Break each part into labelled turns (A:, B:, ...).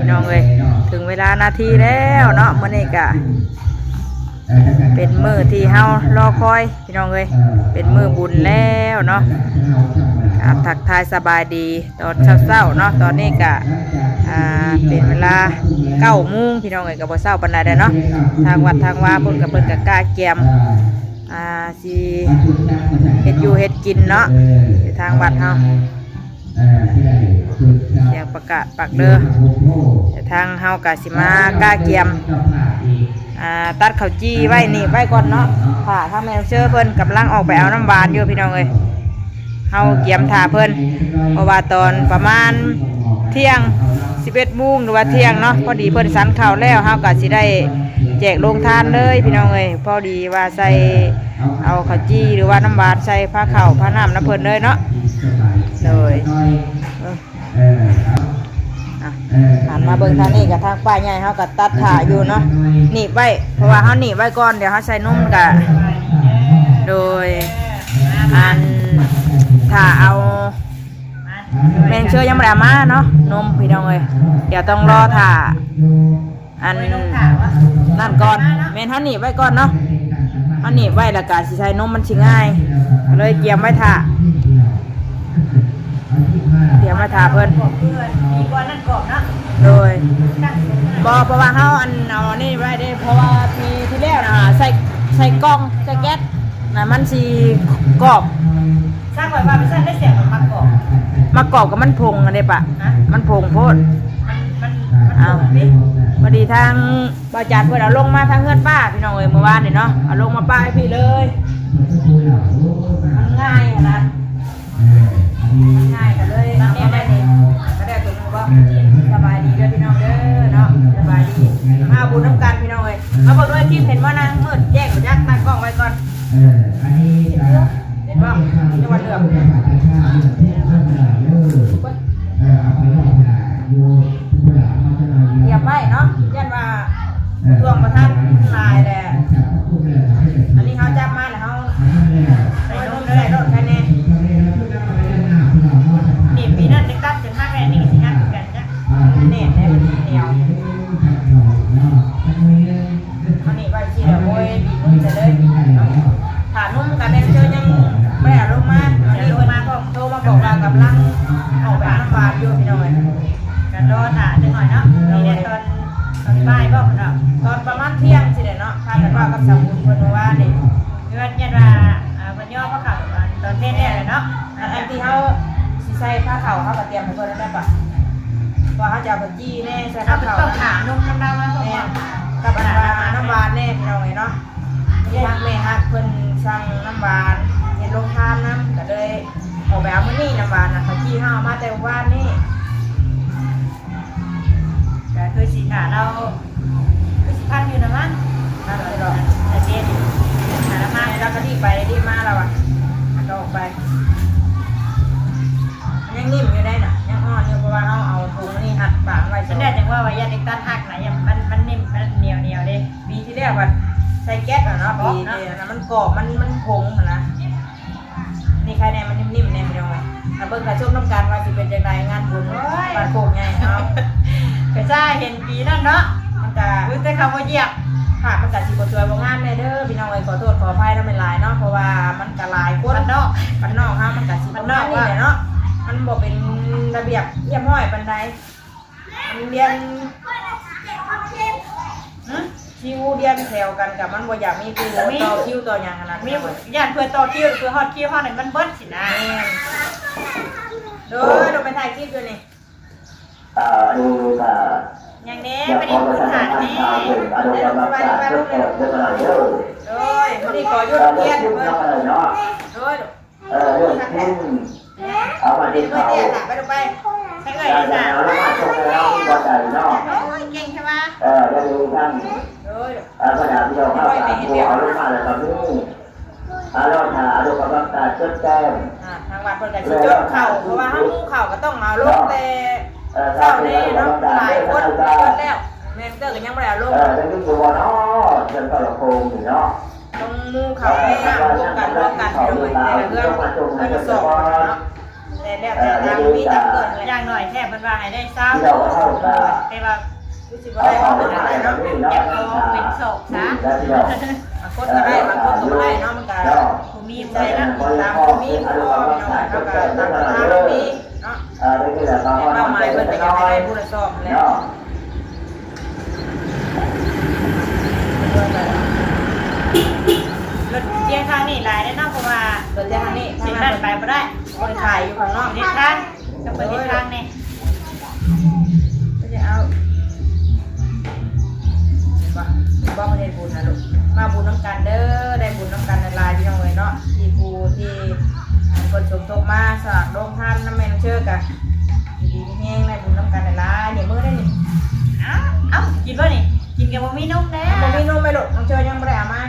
A: พี่น้องเอ้ยถึงเวลานาทีแล้วเนาะมื้อนี้ก็เป็นมือที่เฮารอคอยพี่น้องเอ้ยเป็นมือบุญแล้วเนาะครับทักทายสบายดีตอนเช้าๆเนาะตอนนี้ก็อ่าเป็นเวลาเก้าโมงพี่น้องเอ้ยก็บ่เช้าปานใดเด้เนาะทางวัดทางว่าเพิ่นก็เพิ่นก็กล้าแกมอ่าสิเฮ็ดอยู่เฮ็ดกินเนาะทางวัดเฮาเสียงประกาศปักเด้อ ทางเฮากะสิมาก้าเกียมอ่าตัดข้าวจี้ไว้นี่ไว้ก่อนเนาะค่ะถ้าแม่เชื่อเพิ่นกำลังออกไปเอาน้ำหวานอยู่พี่น้องเอ้ยเฮาเกียมถ่าเพิ่นเพราะว่าตอนประมาณเที่ยง11โมงหรือว่าเที่ยงเนาะพอดีเพิ่นสันข้าวแล้วเฮากะสิได้แจกโรงทานเลยพี่น้องเอ้ยพอดีว่าใส่เอาข้าวจี้หรือว่าน้ำหวานใส่ผ้าเข้าผ้าน้ำน้ำเพิ่นเลยเนาะเลยเออ หันมาเบิ่งทางนี้กับทางป้ายใหญ่เขาก็ตัดถ่าอยู่เนาะหนีบไว้เพราะว่าเขาหนีบไว้ก่อนเดี๋ยวเขาใส่นุ่มกะโดยอันถ้าเอาแมงเชื่อยังไม่ได้เอามาเนาะนมพี่น้องเลยเดี๋ยวต้องรอถ่าอันนั่นก่อนแมนเขาหนีบไว้ก่อนเนาะเขาหนีบไว้แล้วก็สิใส่นมมันชิง่ายก็เลยเกียมไว้ถ่า เตรียมไว้ถ่าเพิ่น
B: มีก้อนนั่นกรอบเนาะ
A: โดยบอเพราะว่าเขาอันเอาอันนี่ไว้ได้เพราะว่าทีที่แรกนะใส่ใส่กล้องใส่แก๊สนะมันสีกรอบ
B: สร้างไว้ว่าเป็นสั้นได้เสียงของมันกรอบ
A: มากรอบกับมันพงอันนี้ปะมันพงโพด
B: มันมันมัน
A: เอา
B: กรอบดิ
A: พอดีทางบาจารเพื่อนเอาลงมาทางเงื่อนป้าพี่น้องเอ้ยเมื่อวานนี่เนาะเอาลงมาป้าให้พี่เลยมันง่ายขนาดง่ายกัน สบายดีเด้อพี่น้องเด้อเนาะสบายดีมาเอาบุญน้ำกันพี่น้องเอ้ยมาบอกด้วยที่เห็นว่านางมืดแยกกับยักษ์ตั้งกล้องไว้ก่อนเห็นป่ะจังหวัดเดือมเหยียบไว้เนาะยันว่าดวงประทัดลายแหละ ว่าเขาจะเอาไปจี้แน่ใส่
B: เอา
A: ผ้า
B: ไป
A: ขาว
B: ต้องถามนุ่มน้ำดาวมาต้อง
A: แน่
B: บอก
A: กับอันว่าน้ำหวานแน่พี่น้องเนาะทางแม่ฮักเพิ่นสั่งน้ำหวานเห็นลงทานน้ำก็เลยออกไปเอามื้อนี้น้ำหวานน่ะเขาจี้เฮามาแต่ว่านนี่
B: ก็คือสีขาเราคือสิพันอยู่นะมั้ง
A: นั่นเลยหรอก
B: แต่เจ๊ดิหาละ
A: มา
B: มา
A: แล้วก็รีบไปรีบมาแล้วอะอันก็ออกไปยังนิ่มอยู่ได้น่ะ อ่อนอยู่เพราะว่าเขาเอาถุงนี่หัดปากไว้
B: ฉันได้จังว่าว่ายันเด็กตัดหักไหนยังมันมันนิ่มมันเหนียวเหนียวเลย
A: ปีที่แรกว่าใส่แก๊สอะเนาะปีนี้นะมันกรอบมันมันผงอะนะนี่ใครแน่มันนิ่มๆแน่พี่น้องเอ้ยถ้าเบิ่งกระชมน้ำการว่าสิเป็นจังไดงานบุญบานโคกใหญ่เนาะ
B: ก็ใช่เห็นปีนั่นเนาะ
A: มันก็
B: รู้แต่คำว่าเหยียบ
A: ผ่านมันก็สิบ่สวยบ่งามแน่เด้อพี่น้องเอ้ยขอโทษขออภัยนำเป็นหลายเนาะเพราะว่ามันก็หลายคน
B: มันนอก
A: มันนอกฮะมันก็สิบ่งามนี่แหละเนาะ มันบ่เป็นระเบียบเรียบร้อยปานใดมันเรียนหึคิวเรียนแถวกันกับมันบ่อยากมีคิวต่อคิวต่อหยังขนาด
B: มี
A: นี้เว้ย
B: ญาติเพื่อต่อคิวเพื่อฮอดคิวฮอดนี่มันเบิดสินะ
A: แม่นเด้อเราไปถ่ายคลิปอยู่นี่
B: อย่างนี้ไม่ได้พื้นฐานนี่
A: โดยวันนี้ขอหยุดเรียนเพิ่นโดย
C: เอามา
A: เดี๋
C: ดิ
A: ยว เพิ่นเรียนน่ะไปดูไป
B: ใช่
C: เอ
B: เลย
C: อ
B: นี่
C: จะ
B: จ้ะ
C: เอาละมาชมแล้วก็ใจเนาะ
B: โอ้ยเก่งใช่ไหม
C: เออจะดูท่านเออขณะที่เราเข้าตามตัวเอาลงมาแล้วก็นี่อาเราถ่าดูกำลังตาจดแจ้ง
A: อ่าทางวัดเพิ่นก็สิดเข้าเพราะว่าเฮามูเข้าก็ต้องเอาลงแต่
C: เออ
A: เช้า
C: ถ้าเน
A: นี้
C: เรา
A: เนาะ
C: กำลัง
A: หลาย
C: ตา
A: คนแล้วแม่นเตอร์ก็ยังบ่ได้เอาลง
C: เออจะมีตัวเนาะเดินต่อลำโพงเนาะ
A: ต้องมูเข้าให้ร่วมกันร่วมกันพี่น้องเอ้ยแต่ละเรื่องเพิ่นก็สอบเนาะีจังเกิด
B: อย่างหน่อยแค่เพิ่นว่าให้ได้
C: ซ้ำ
B: แต่ว่า
A: รู้สึกว่าได้ข้อาะมันอะไรเนาะ
B: อยากลองเป็นศกซะ
A: บางคนก็ได้บางคนก็ไได้เนาะมันก็
B: ผมีได้
A: นะตามผมมีพ่อมีน้องแล้วก็ตามตามมีเนาะ
C: แต่
A: เป้าหมายเพิ่นก็อยากให้ได้ผู้ละซอมแล้ว
B: รถเที่ยงทางนี่หลายแน่นอนเพราะว่า
A: รถเที่ยงทางนี่
B: สิ่
A: ง
B: นั้
A: น
B: ไปไม่ได้
A: คนขายอยู่ข้างนอก
B: นี่ค่ะ จะไปเฮ็ดทางเนี่ย
A: ก็จะเอาบ้างบ้างมนปะปรบุญนะลูกมาบุญน้องกันเด้อได้บุญน้องกันในลายพี่น้องเลยเนาะที่ภูที่คนสมทบมาสลักโรงท่านน้ำแม่น้ำเชื่อกันดีมีแห้งได้บุญน้องกันในลายเนี่ยมือได้นี่
B: เอ้าเอ้ากินป่ะนี่กินแกับะหมี่นุ่มแน่
A: บะ
B: ห
A: มี่นุ่มไปลูกน้องเชื่อยังไม่ได้เอามา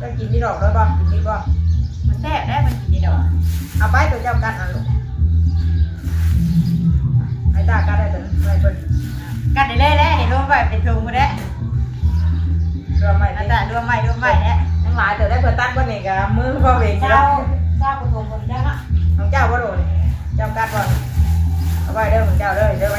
A: ก็กินที่ดอกด้วยป่ะกินที่ป่ะ
B: มันแซ่บได้มันกินที่ดอก
A: เอาไปตัวเจ้ากัดอะลูกไอ้ตากัดได้ตัวไม่เป็น
B: กัดได้เลยและเห็นรวมไปเป็นถุงมาได้
A: รวมให
B: ม่
A: ไอ้
B: ตารวมใหม่รวมใหม่เนี่ย
A: ทั้งหลายตัวได้เพื่อตั้งคนนี้กับมือพ่อเวง
B: เจ้า
A: เจ้า
B: คนถุงคนเจ้า
A: ของเจ้าว่าโดนเจ้ากัดก่อนเอาไปเด้อของเจ้าเด้อเด้อไป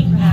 A: นี้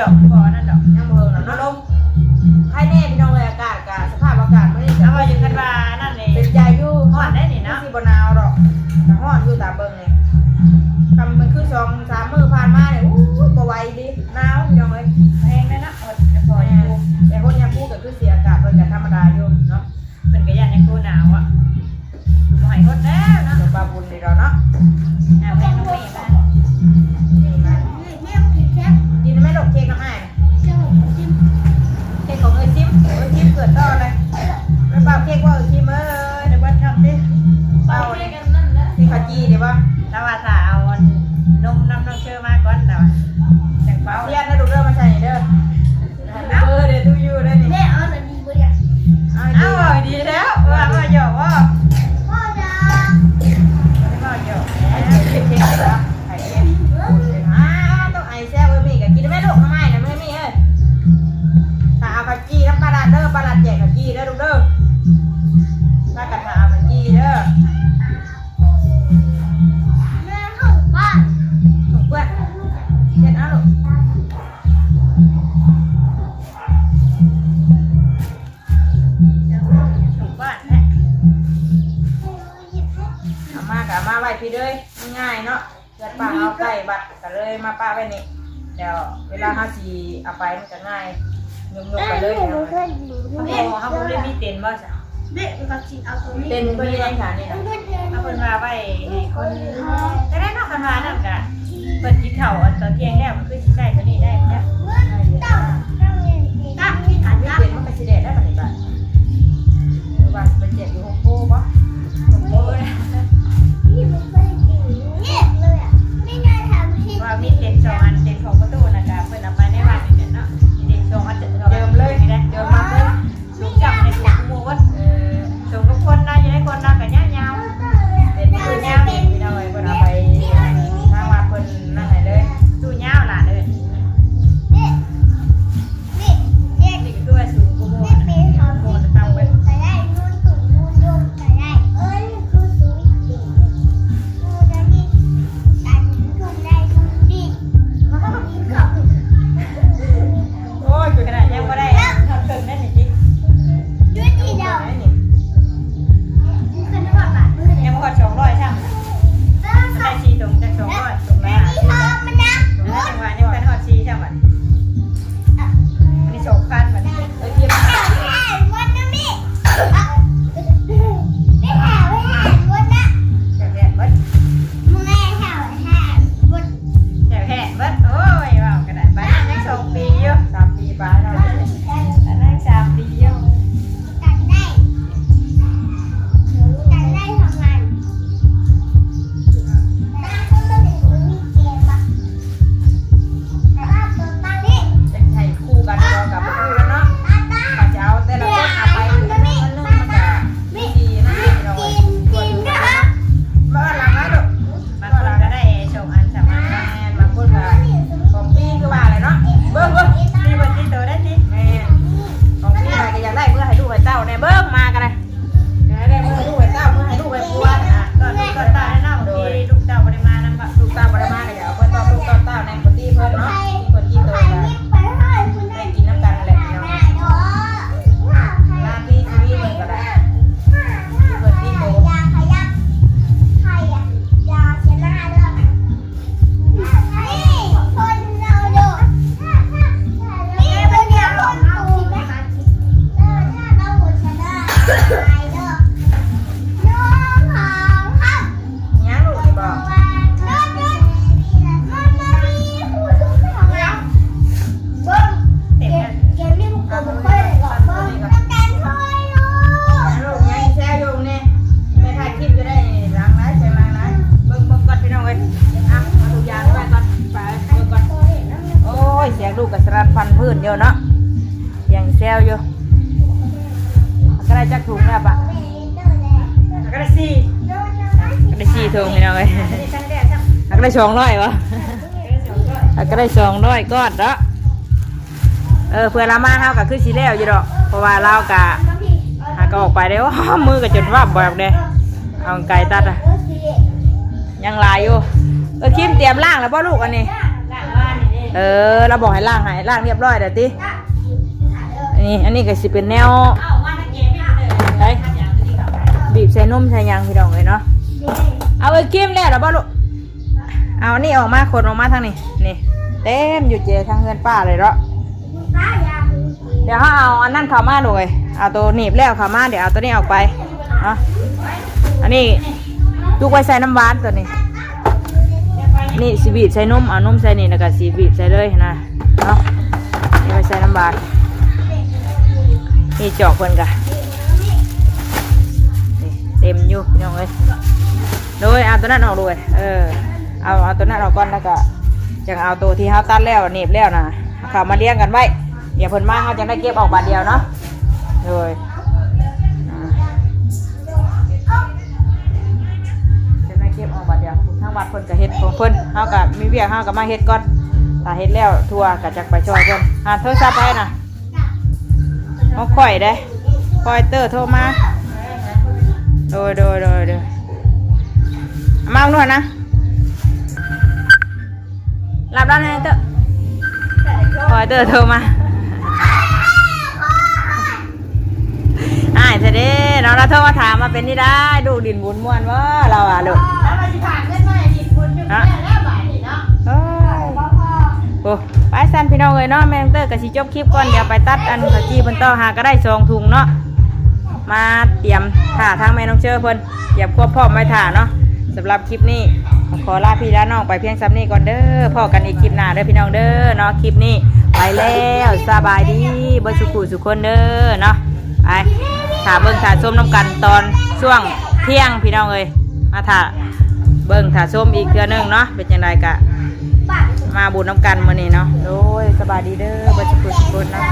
B: ดอ
A: กบ่
B: อนั่น
A: ด
B: อกน้ำเพิงห
A: ร
B: อเนาะลม
A: ใคร
B: แน่พี่น้องเล
A: ย
B: อา
A: กาศกาสภาพอา
B: กา
D: ศไม่
B: ได้แล้ว
A: ก็ยังกั
B: นว่า
A: นั่นเองเป็
B: นใจยู่ห่อนได้นี่นะ
A: ที่บนา
B: วห
A: ร
B: อ
A: ก
D: แต่ห่อ
A: นยู่ตาเบิ่งเลยทำมัน
B: คือสองสาม
A: มือผ่านมาเนี่ยอู้บ่
B: ไหว
A: ดิ เดี๋ยวเวลาห้าสีเอาไปมั
B: นจะง่า
A: ย
B: ยม
A: ลงไปเลยนะเขาบอกเขาบอกเรื่องนี้เต็
B: น
A: ว่าจ้ะ
D: เด็
A: ก
B: กับสิ
A: เอาตัวนี้เต็นมีอะ
B: ไรค่ะเนี่
A: ยเอา
D: ค
A: นมาไปให้คนแต่ได้น
B: อกกัน
D: มานั่
A: น
B: กันเปิดกินเข่าตอนเที่ยงแล้วมันคือสิใส่ตัวนี้ได้ไหม
A: ได้จัก็
B: ได้ส
A: องร้อยวะก็ได้สองร้อยก้อนเนาะเออเพื่อนเรามาเฮาก็คือสีแล้วอยู่ดอก เพราะว่าเรากะหาก็ออกไปได้ว่ามือก็จนว่าบแบบเด้เอาไก่ตัดอะยังลายอยู่เออคิมเตรียมล่างแล้วป่ะลูกอันนี้เออเราบอกให้ล่างให้ล่างเรียบร้อยเดี๋ยวติอันนี้อันนี้ก็สิเป็นแนว
B: บีบเลย
A: ไอ้บีบใส่นุ่มใส่ยางพี่น้องเลยเนาะเอาไอ้คิมแล้วเหรอป่ะลูก เอานี่ออกมาคนออกมาทางนี้นี่เต็มอยู่เจทางเงินป้าเลยเนาะเดี๋ยวเขาเอาอันนั้นเข้ามาด้วยเอาตัวหนีบแล้วเข้ามาเดี๋ยวเอาตัวนี้ออกไปเนาะอันนี้จุกไว้ใส่น้ำหวานตัวนี้ นี่สีบีบใส่นุ่มเอานุ่มใส่นี่แล้วก็สีบีบใส่เลยนะเนาะนี่ไปใส่น้ำบาดนี่จอกเพิ่นกะนี่เต็มอยู่พี่น้องเอ้ยโดยเอาตัวนั้นออกด้วยเออ เอาเอาตัวนั้นออกก่อนแล้วก็จังเอาตัวที่เฮาตัดแล้วหนีบแล้วนะเอาเข้ามาเลี้ยงกันไว้เดี๋ยวเพิ่นมาเฮาจะได้เก็บออกบาดเดียวเนาะโดยจะไม่เก็บออกบัดเดียวทางวัดเพิ่นก็เฮ็ดของเพิ่นเฮาก็มีเวียกเฮาก็มาเฮ็ดก่อนถ้าเฮ็ดแล้วทัวก็จักไปช่วยเพิ่นหาโทรศัพท์ไปนะเอาข่อยได้คอยเตอร์โทรมาโดยโดยโดยโดยมาเอาหน่อยนะ รับแล้วนะเตอร์คอยเตอร์โทรมาอ้ายเสยเด็จเราเราโทรมาถามมาเป็นนี่ได้ ดูดินบุญม่วนว่าเราอะลูก
B: แล้วมาสิผ่านเงินมาให้ดิคุณอยู่แล้วแล้วบ่ายนี่เนาะ
A: เอ้ยโอ้ไปสันพี่น้องเลยเนาะแมงเตอร์กับสิจบคลิปก่อนเดี๋ยวไปตัดอันขาวจีเพิ่นต่อหาก็ได้สองถุงเนาะมาเตรียมถ่าทางแม่น้องเชอเพิ่นเตรียมควบพร้อมไว้ถ่าเนาะสำหรับคลิปนี้ ขอลาพี่ลาน้องไปเพียงซ้ำนี้ก่อนเด้อพ่อกันอีกคลิปหน้าเด้อพี่น้องเด้อเนาะคลิปนี้ ไปแล้วสบายดีเบิดสุขุสุขคนเด้อเนาะไปถ่าเบิ่งถ่าส้มน้ำกันตอนช่วงเที่ยงพี่น้องเลยมาถ่าเบิ่งถ่าส้มอีกเทื่อหนึงเนาะเป็นจังไดกะ มาบุญน้ำกันมื้อนี้เนาะโดยสบายดีเด้อเบัดสุขสุขคนเนาะ